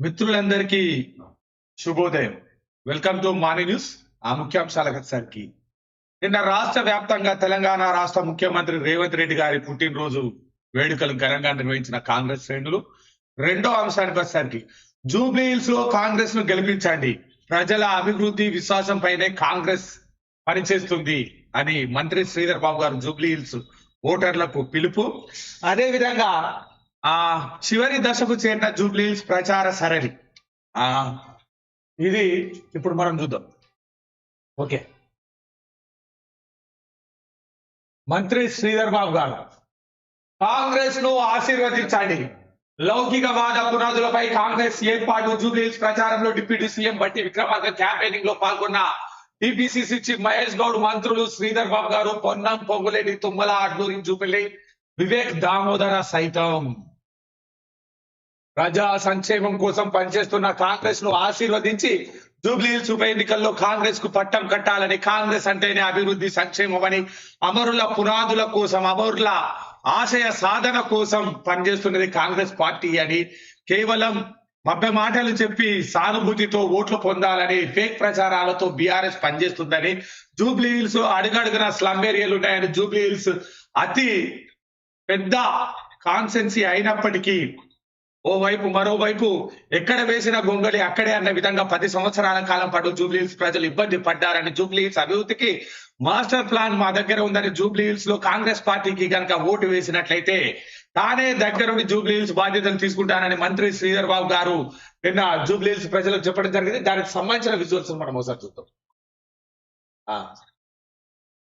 మిత్రులందరికీ శుభోదయం. Welcome to morning news. ఆ ముఖ్యాంశాలకు వచ్చేసరికి నిన్న రాష్ట్ర వ్యాప్తంగా తెలంగాణ రాష్ట్ర ముఖ్యమంత్రి రేవంత్ రెడ్డి గారి పుట్టినరోజు వేడుకలు ఘనంగా నిర్వహించిన కాంగ్రెస్ శ్రేణులు. రెండో అంశానికి వచ్చేసరికి జూబ్లీహిల్స్లో కాంగ్రెస్ను గెలిపించండి. ప్రజల అభివృద్ధి విశ్వాసం పైనే కాంగ్రెస్ పనిచేస్తుంది అని మంత్రి శ్రీధర్ బాబు గారు జూబ్లీహిల్స్ ఓటర్లకు పిలుపు. అదే విధంగా ఆ చివరి దశకు చేరిన జూబ్లీహిల్స్ ప్రచార సరళి. ఆ ఇది ఇప్పుడు మనం చూద్దాం. ఓకే. మంత్రి శ్రీధర్ బాబు గారు కాంగ్రెస్ను ఆశీర్వదించండి. లౌకికవాద పునాదులపై కాంగ్రెస్ ఏర్పాటు జూబ్లీహిల్స్ ప్రచారంలో డిప్యూటీ సీఎం బట్టి విక్రమార్క క్యాంపెయినింగ్లో పాల్గొన్న టీపీసీసీ చీఫ్ మహేష్ గౌడ్ మంత్రులు శ్రీధర్ బాబు గారు పొన్నం పొంగులేటి తుమ్మల అడ్లూరి జూపిల్లి వివేక్ దామోదర సైతం. ప్రజా సంక్షేమం కోసం పనిచేస్తున్న కాంగ్రెస్ను ఆశీర్వదించి జూబ్లీహిల్స్ ఉప ఎన్నికల్లో కాంగ్రెస్కు పట్టం కట్టాలని కాంగ్రెస్ అంటేనే అభివృద్ధి సంక్షేమం అని అమరుల పునాదుల కోసం అమరుల ఆశయ సాధన కోసం పనిచేస్తున్నది కాంగ్రెస్ పార్టీ అని కేవలం మభ్య మాటలు చెప్పి సానుభూతితో ఓట్లు పొందాలని ఫేక్ ప్రచారాలతో బీఆర్ఎస్ పనిచేస్తుందని జూబ్లీ హిల్స్ అడుగడుగున స్లమ్ ఏరియాలు ఉన్నాయని జూబ్లీ హిల్స్ అతి పెద్ద కాన్సెన్సీ అయినప్పటికీ ఓవైపు మరోవైపు ఎక్కడ వేసిన గొంగళి అక్కడే అన్న విధంగా పది సంవత్సరాల కాలం పాటు జూబ్లీహిల్స్ ప్రజలు ఇబ్బంది పడ్డారని జూబ్లీహిల్స్ అభివృద్ధికి మాస్టర్ ప్లాన్ మా దగ్గర ఉందని జూబ్లీహిల్స్లో కాంగ్రెస్ పార్టీకి కనుక ఓటు వేసినట్లయితే తానే దగ్గరుండి జూబ్లీహిల్స్ బాధ్యతలు తీసుకుంటానని మంత్రి శ్రీధర్ బాబు గారు నిన్న జూబ్లీహిల్స్ ప్రజలకు చెప్పడం జరిగింది. దానికి సంబంధించిన విజువల్స్ మనం ఒకసారి చూద్దాం.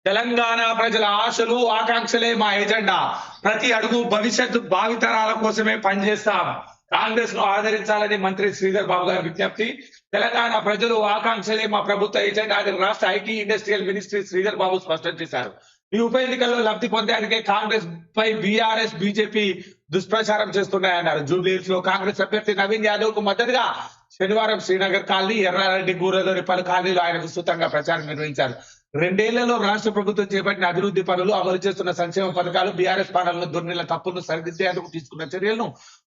తెలంగాణ ప్రజల ఆశలు ఆకాంక్షలే మా ఎజెండా. ప్రతి అడుగు భవిష్యత్తు భావితరాల కోసమే పనిచేస్తాం. కాంగ్రెస్ను ఆదరించాలని మంత్రి శ్రీధర్ బాబు గారి విజ్ఞప్తి. తెలంగాణ ప్రజలు ఆకాంక్షలే మా ప్రభుత్వ ఎజెండా అని రాష్ట్ర IT industrial ministry Sridhar Babu స్పష్టం చేశారు. ఈ ఉప ఎన్నికల్లో లబ్ధి పొందేందుకే కాంగ్రెస్ పై బీఆర్ఎస్ బీజేపీ దుష్ప్రచారం చేస్తున్నాయన్నారు. జూబ్లీహిల్స్లో కాంగ్రెస్ అభ్యర్థి నవీన్ యాదవ్కు మద్దతుగా శనివారం శ్రీనగర్ కాలనీ ఎర్రారెడ్డి గూరలోని పలు కాలనీలు ఆయన విస్తృతంగా ప్రచారం నిర్వహించారు. రెండేళ్ళలో రాష్ట్ర ప్రభుత్వం చేపట్టిన అభివృద్ధి పనులు అమలు చేస్తున్న సంక్షేమ పథకాలు బీఆర్ఎస్ పాలనలో దుర్నిల తప్పులను సరిదిద్దేందుకు తీసుకున్న చర్యలను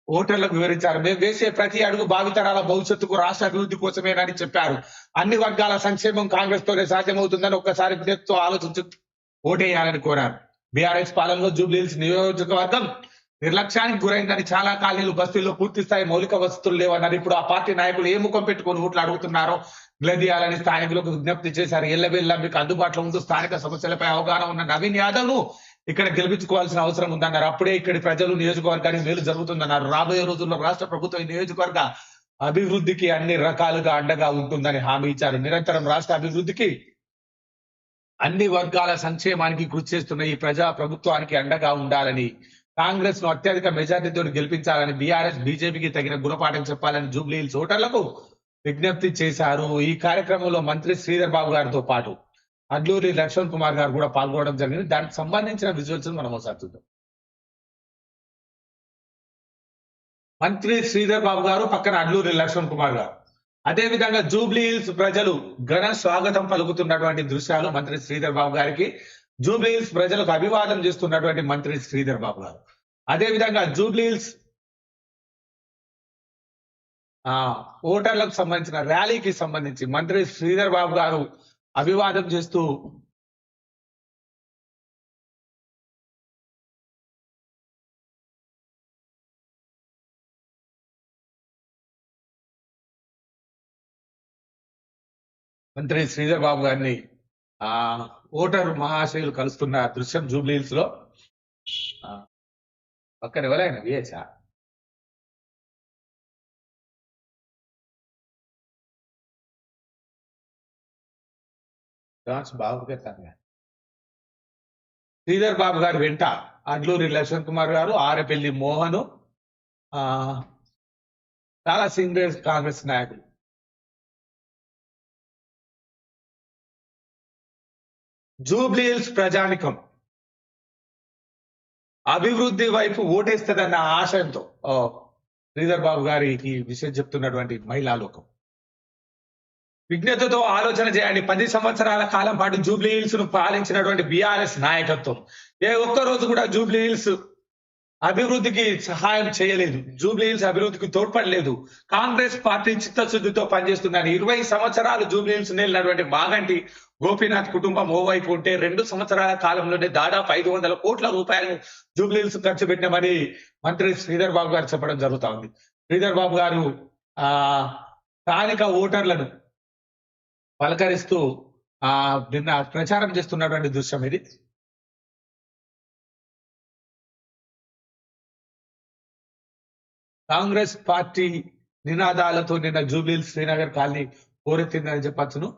ఓటర్లకు వివరించారు. మేము వేసే ప్రతి అడుగు భావితరాల భవిష్యత్తుకు రాష్ట్ర అభివృద్ధి కోసమేనని చెప్పారు. అన్ని వర్గాల సంక్షేమం కాంగ్రెస్ తోనే సాధ్యమవుతుందని ఒక్కసారి విజ్ఞప్తితో ఆలోచించి ఓటేయాలని కోరారు. బీఆర్ఎస్ పాలనలో జూబ్లీహిల్స్ నియోజకవర్గం నిర్లక్ష్యానికి గురైందని చాలా కాలనీలు బస్తీల్లో పూర్తి స్థాయి మౌలిక వసతులు లేవన్నారు. ఇప్పుడు ఆ పార్టీ నాయకులు ఏ ముఖం పెట్టుకొని ఓట్లు అడుగుతున్నారో నిలదీయాలని స్థానికులకు విజ్ఞప్తి చేశారు. ఎల్లబెల్ల మీకు అందుబాటులో ఉంటూ స్థానిక సమస్యలపై అవగాహన ఉన్న నవీన్ యాదవ్ను ఇక్కడ గెలిపించుకోవాల్సిన అవసరం ఉందన్నారు. అప్పుడే ఇక్కడి ప్రజలు నియోజకవర్గానికి మేలు జరుగుతుందన్నారు. రాబోయే రోజుల్లో రాష్ట్ర ప్రభుత్వం నియోజకవర్గ అభివృద్ధికి అన్ని రకాలుగా అండగా ఉంటుందని హామీ ఇచ్చారు. నిరంతరం రాష్ట్ర అభివృద్ధికి అన్ని వర్గాల సంక్షేమానికి కృషి చేస్తున్న ఈ ప్రజా ప్రభుత్వానికి అండగా ఉండాలని కాంగ్రెస్ను అత్యధిక మెజార్టీతో గెలిపించాలని బీఆర్ఎస్ బీజేపీకి తగిన గుణపాఠం చెప్పాలని జూబ్లీ ఓటర్లకు విజ్ఞప్తి చేశారు. ఈ కార్యక్రమంలో మంత్రి శ్రీధర్ బాబు గారితో పాటు అడ్లూరి లక్ష్మణ్ కుమార్ గారు కూడా పాల్గొనడం జరిగింది. దానికి సంబంధించిన విజువల్స్ మనం ఒకసారి చూద్దాం. మంత్రి శ్రీధర్ బాబు గారు పక్కన అడ్లూరి లక్ష్మణ్ కుమార్ గారు. అదే విధంగా జూబ్లీ హిల్స్ ప్రజలు ఘన స్వాగతం పలుకుతున్నటువంటి దృశ్యాలు మంత్రి శ్రీధర్ బాబు గారికి జూబ్లీ హిల్స్ ప్రజలకు అభివాదం చేస్తున్నటువంటి మంత్రి శ్రీధర్ బాబు గారు. అదే విధంగా జూబ్లీ హిల్స్ ఓటర్లకు సంబంధించిన ర్యాలీకి సంబంధించి మంత్రి శ్రీధర్ బాబు గారు అభివాదం చేస్తూ మంత్రి శ్రీధర్ బాబు గారిని ఆ ఓటర్ మహాశయులు కలుస్తున్న దృశ్యం జూబ్లీ లో ఆ, పక్కన ఎవరైనా విహెచా బాబుగా బాగుపెడతాను శ్రీధర్ బాబు గారు వెంట. అడ్లూరి లక్ష్మణ్ కుమార్ గారు ఆరపల్లి మోహన్ చాలా సీనియర్ కాంగ్రెస్ నాయకులు. జూబ్లీహిల్స్ ప్రజానికం. అభివృద్ధి వైపు ఓటేస్తుందన్న ఆశయంతో ఓ, శ్రీధర్ బాబు గారికి విషయం చెప్తున్నటువంటి మహిళా లోకం. విజ్ఞతతో ఆలోచన చేయండి. పది సంవత్సరాల కాలం పాటు జూబ్లీ హిల్స్ను పాలించినటువంటి బీఆర్ఎస్ నాయకత్వం. ఏ ఒక్క రోజు కూడా జూబ్లీ హిల్స్ అభివృద్ధికి సహాయం చేయలేదు. జూబ్లీ హిల్స్ అభివృద్ధికి తోడ్పడలేదు. కాంగ్రెస్ పార్టీ చిత్తశుద్ధితో పనిచేస్తుందని ఇరవై సంవత్సరాలు జూబ్లీ హిల్స్ నేలినటువంటి మాగంటి గోపీనాథ్ కుటుంబం ఓవైపు ఉంటే రెండు సంవత్సరాల కాలంలోనే దాదాపు ఐదు వందల కోట్ల రూపాయలు జూబ్లీ హిల్స్ ఖర్చు పెట్టినామని మంత్రి శ్రీధర్ బాబు గారు చెప్పడం జరుగుతా ఉంది. శ్రీధర్ బాబు గారు ఆ స్థానిక ఓటర్లను పలకరిస్తూ ఆ నిన్న ప్రచారం చేస్తున్నటువంటి దృశ్యం ఇది. కాంగ్రెస్ పార్టీ నినాదాలతో నిన్న జూబ్లీ శ్రీనగర్ కాలనీ పోరెత్తిందని చెప్పచ్చును.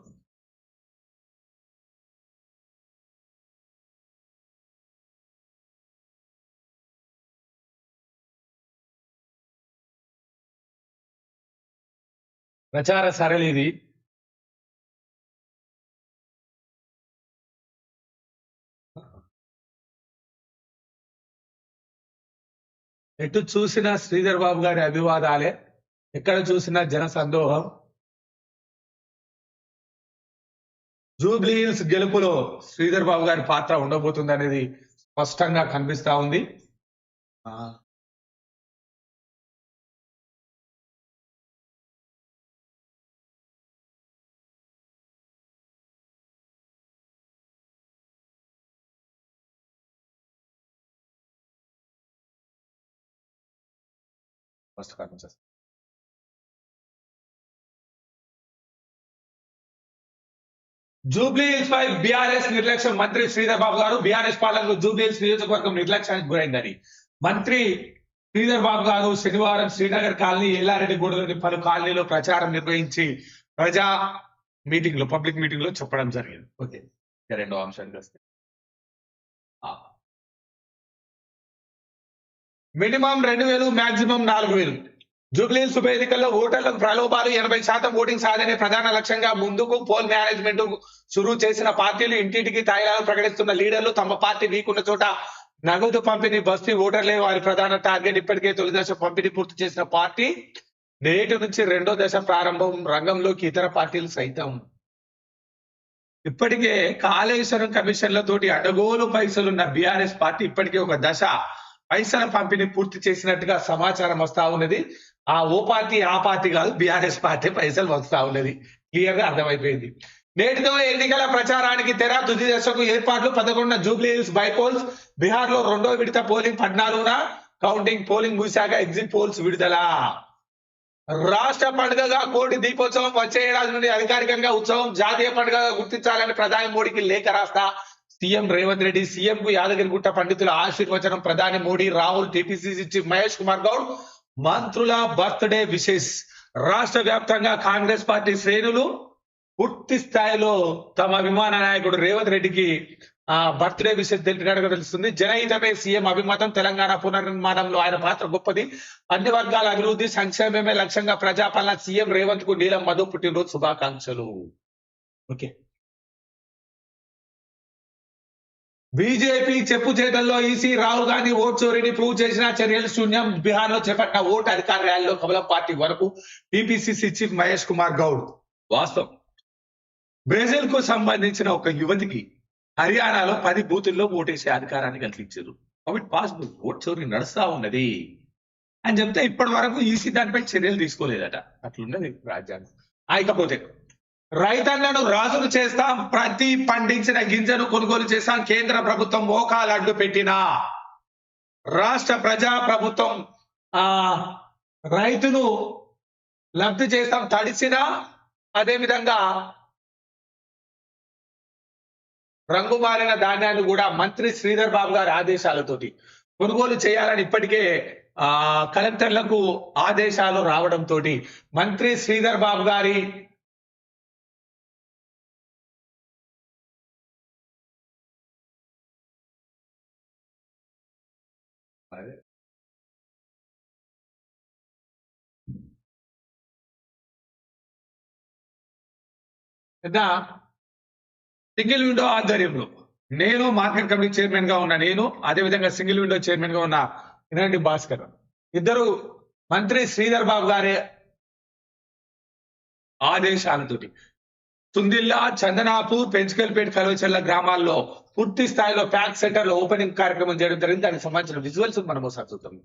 ప్రచార సరళి ఇది. ఎటు చూసినా శ్రీధర్ బాబు గారి అభివాదాలే ఎక్కడ చూసినా జన సందోహం. జూబ్లీ హిల్స్ గెలుపులో శ్రీధర్ బాబు గారి పాత్ర ఉండబోతుంది అనేది స్పష్టంగా కనిపిస్తా ఉంది. ఆ, స్పష్టంగా కనిపిస్తుంది. జూబ్లీ హిల్స్ పై బీఆర్ఎస్ నిర్లక్ష్యం మంత్రి శ్రీధర్ బాబు గారు బీఆర్ఎస్ పాలనలో జూబ్లీ హిల్స్ నియోజకవర్గం నిర్లక్ష్యానికి గురైందని. మంత్రి శ్రీధర్ బాబు గారు శనివారం శ్రీనగర్ కాలనీ ఎల్లారెడ్డిగూడలోని పలు కాలనీలో ప్రచారం నిర్వహించి ప్రజా మీటింగ్లో పబ్లిక్ మీటింగ్లో చెప్పడం జరిగింది. ఓకే రెండో అంశానికి వస్తే. మినిమం రెండు వేలు మాక్సిమం నాలుగు వేలు. జూబ్లీ ఉప ఎన్నికల్లో ఓటర్లకు ప్రలోభాలు ఎనభై శాతం ఓటింగ్ సాధనే ప్రధాన లక్ష్యంగా ముందుకు పోల్ మేనేజ్మెంట్ షురూ చేసిన పార్టీలు ఇంటింటికి తాయిలాలు ప్రకటిస్తున్న లీడర్లు తమ పార్టీ వీకున్న చోట నగదు పంపిణీ బస్తీ ఓటర్లే వారి ప్రధాన టార్గెట్. ఇప్పటికే తొలి దశ పంపిణీ పూర్తి చేసిన పార్టీ నేటి నుంచి రెండో దశ ప్రారంభం రంగంలోకి ఇతర పార్టీలు సైతం. ఇప్పటికే కాళేశ్వరం కమిషన్లతోటి అడగోలు పైసలున్న బీఆర్ఎస్ పార్టీ ఇప్పటికే ఒక దశ పైసల పంపిణీ పూర్తి చేసినట్టుగా సమాచారం వస్తా ఉన్నది. ఆ ఓ పార్టీ ఆ పార్టీ కాదు బీఆర్ఎస్ పార్టీ పైసలు వస్తా ఉన్నది. క్లియర్గా అర్థమైపోయింది. నేటితో ఎన్నికల ప్రచారానికి తెర తుది దశకు ఏర్పాట్లు పదకొండున జూబ్లీ హిల్స్ బైపోల్స్ బీహార్లో రెండో విడత పోలింగ్ పద్నాలుగున కౌంటింగ్ పోలింగ్ ముగిశాక ఎగ్జిట్ పోల్స్ విడుదల. రాష్ట్ర పండుగగా కోటి దీపోత్సవం వచ్చే ఏడాది నుండి అధికారికంగా ఉత్సవం జాతీయ పండుగగా గుర్తించాలని ప్రధాని మోడీకి లేఖ రాస్తా సీఎం రేవంత్ రెడ్డి సీఎం కు యాదగిరిగుట్ట పండితుల ఆశీర్వచనం ప్రధాని మోడీ రాహుల్ టీపీసీసీ చీఫ్ మహేష్ కుమార్ గౌడ్ మంత్రుల బర్త్డే విషెస్. రాష్ట్ర వ్యాప్తంగా కాంగ్రెస్ పార్టీ శ్రేణులు పూర్తి స్థాయిలో తమ అభిమాన నాయకుడు రేవంత్ రెడ్డికి ఆ బర్త్డే విషయం తెలిపినట్టుగా తెలుస్తుంది. జనహితమే సీఎం అభిమతం తెలంగాణ పునర్నిర్మాణంలో ఆయన పాత్ర గొప్పది. అన్ని వర్గాల అభివృద్ధి సంక్షేమమే లక్ష్యంగా ప్రజాపాలన సీఎం రేవంత్కు నీలం మధు పుట్టినరోజు శుభాకాంక్షలు. ఓకే. బీజేపీ చెప్పు చేతల్లో ఈసీ రాహుల్ గాంధీ ఓట్ చోరీని ప్రూవ్ చేసిన చర్యలు శూన్యం. బీహార్లో చేపట్టిన ఓటు అధికార ర్యాలీలో కమలం పార్టీ వరకు టీపీసీసీ చీఫ్ మహేష్ కుమార్ గౌడ్. వాస్తవం. బ్రెజిల్కు సంబంధించిన ఒక యువతికి హర్యానాలో పది బూతుల్లో ఓటేసే అధికారాన్ని కల్పించారు. కాబట్టి పాసిబుల్ ఓట్ చోరీ నడుస్తా ఉన్నది అని చెప్తే ఇప్పటి వరకు ఈసీ దానిపై చర్యలు తీసుకోలేదట. అట్లున్నది రాజ్యాంగం. అయికపోతే రైతన్నను రాజులు చేస్తాం ప్రతి పండించిన గింజను కొనుగోలు చేస్తాం కేంద్ర ప్రభుత్వం మోకాలు అడ్డు పెట్టిన. రాష్ట్ర ప్రజా ప్రభుత్వం ఆ రైతును లబ్ధి చేస్తాం తడిసినా అదే విధంగా రంగు మారిన ధాన్యాన్ని కూడా మంత్రి శ్రీధర్ బాబు గారి ఆదేశాలతోటి కొనుగోలు చేయాలని ఇప్పటికే ఆ కలెక్టర్లకు ఆదేశాలు రావడంతో మంత్రి శ్రీధర్ బాబు గారి అదే. పెద్ద సింగిల్ విండో ఆధ్వర్యంలో నేను మార్కెట్ కమిటీ చైర్మన్గా ఉన్న నేను అదే విధంగా సింగిల్ విండో చైర్మన్గా ఉన్న ఇనండి భాస్కర్ ఇద్దరు మంత్రి శ్రీధర్ బాబు గారి ఆదేశాలతోటి తుందిల్లా చందనాపూర్ పెంచుకల్పేట కలవచల్ల గ్రామాల్లో పూర్తి స్థాయిలో ప్యాక్ సెంటర్లో ఓపెనింగ్ కార్యక్రమం చేయడం జరిగింది. దానికి సంబంధించిన విజువల్స్ మనం ఒకసారి చూద్దాం.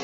ఈ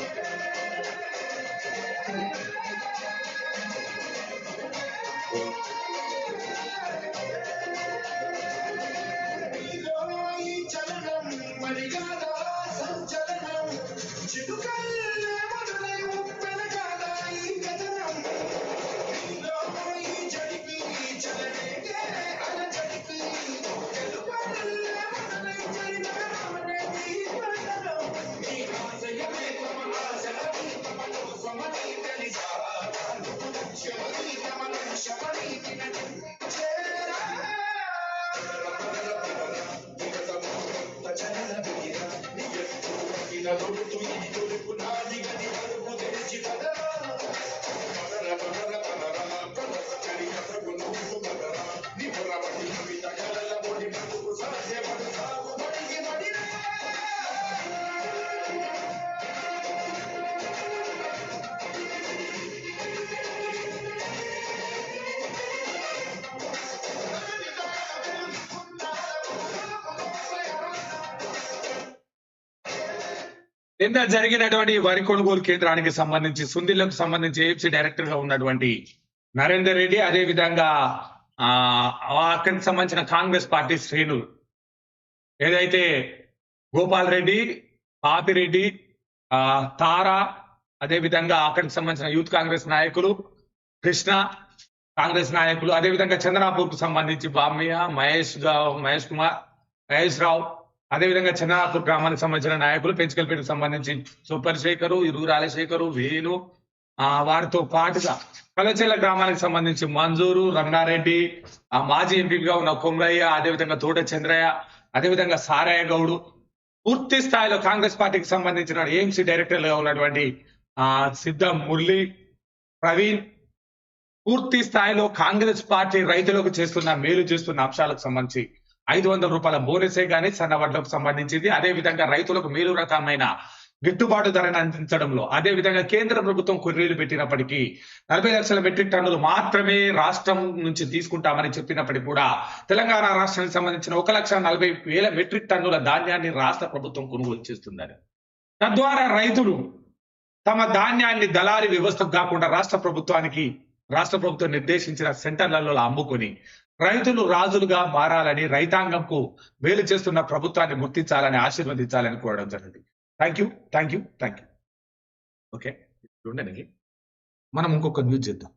నిన్న జరిగినటువంటి వరి కొనుగోలు కేంద్రానికి సంబంధించి సుందిలకు సంబంధించి ఏఎఫ్సి డైరెక్టర్గా ఉన్నటువంటి నరేందర్ రెడ్డి అదే విధంగా ఆ అక్కడికి సంబంధించిన కాంగ్రెస్ పార్టీ శ్రేణులు ఏదైతే గోపాల్ రెడ్డి పాపిరెడ్డి ఆ తారా అదే విధంగా అక్కడికి సంబంధించిన యూత్ కాంగ్రెస్ నాయకులు కృష్ణ కాంగ్రెస్ నాయకులు అదే విధంగా కు సంబంధించి బామ్మయ్య మహేష్ మహేష్ కుమార్ మహేష్ రావు అదేవిధంగా చంద్రనాపూర్ గ్రామానికి సంబంధించిన నాయకులు పెంచుకల్పేటకు సంబంధించి సూపర్ శేఖరు ఇరు రాజశేఖరు వేణు ఆ వారితో పాటుగా కలచెల్ల గ్రామానికి సంబంధించి మంజూరు రంగారెడ్డి ఆ మాజీ ఎంపీగా ఉన్న కొమరయ్య అదేవిధంగా తోట చంద్రయ్య అదేవిధంగా సారయ్య గౌడు పూర్తి స్థాయిలో కాంగ్రెస్ పార్టీకి సంబంధించిన ఏఎంసీ డైరెక్టర్గా ఉన్నటువంటి ఆ సిద్ధ మురళి ప్రవీణ్ పూర్తి స్థాయిలో కాంగ్రెస్ పార్టీ రైతులకు చేస్తున్న మేలు చేస్తున్న అంశాలకు సంబంధించి ఐదు వందల రూపాయల బోనసే కానీ సన్న వడ్లకు సంబంధించింది. అదే విధంగా రైతులకు మేలు రకమైన గిట్టుబాటు ధరను అందించడంలో అదే విధంగా కేంద్ర ప్రభుత్వం కొర్రీలు పెట్టినప్పటికీ నలభై లక్షల మెట్రిక్ టన్నులు మాత్రమే రాష్ట్రం నుంచి తీసుకుంటామని చెప్పినప్పటికీ కూడా తెలంగాణ రాష్ట్రానికి సంబంధించిన ఒక లక్ష నలభై వేల మెట్రిక్ టన్నుల ధాన్యాన్ని రాష్ట్ర ప్రభుత్వం కొనుగోలు చేస్తుందని. తద్వారా రైతులు తమ ధాన్యాన్ని దళారీ వ్యవస్థకు కాకుండా రాష్ట్ర ప్రభుత్వానికి రాష్ట్ర ప్రభుత్వం నిర్దేశించిన సెంటర్లలో అమ్ముకొని రైతులు రాజులుగా మారాలని రైతాంగంకు మేలు చేస్తున్న ప్రభుత్వాన్ని గుర్తించాలని ఆశీర్వదించాలని కోరడం జరిగింది. Thank you thank you thank you okay ఉండండి మనం ఇంకొక న్యూస్ చేద్దాం.